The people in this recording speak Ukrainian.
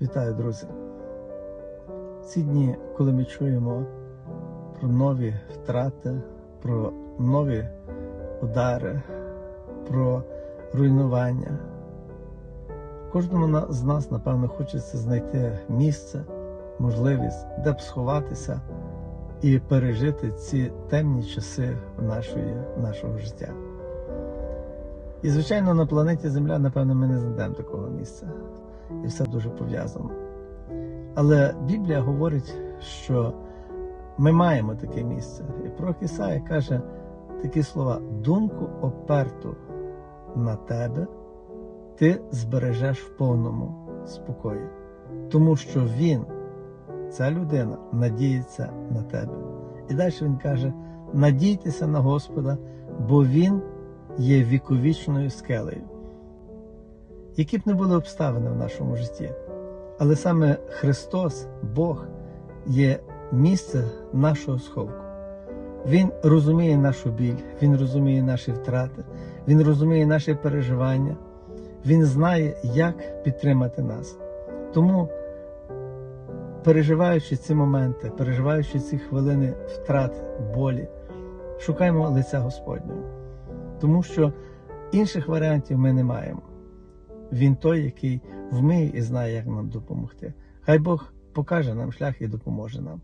Вітаю, друзі! Ці дні, коли ми чуємо про нові втрати, про нові удари, про руйнування, кожному з нас, напевно, хочеться знайти місце, можливість, де б сховатися і пережити ці темні часи нашої, нашого життя. І, звичайно, на планеті Земля, напевно, ми не знайдемо такого місця і все дуже пов'язано. Але Біблія говорить, що ми маємо таке місце. І пророк Ісая каже такі слова: думку оперту на тебе ти збережеш в повному спокої, тому що Він, ця людина, надіється на тебе. І далі він каже: надійтеся на Господа, бо Він є віковічною скелею які б не були обставини в нашому житті. Але саме Христос, Бог, є місце нашого сховку. Він розуміє нашу біль, Він розуміє наші втрати, Він розуміє наші переживання, Він знає, як підтримати нас. Тому, переживаючи ці моменти, переживаючи ці хвилини втрат, болі, шукаємо лиця Господнього. Тому що інших варіантів ми не маємо. Він той, який вміє і знає, як нам допомогти. Хай Бог покаже нам шлях і допоможе нам.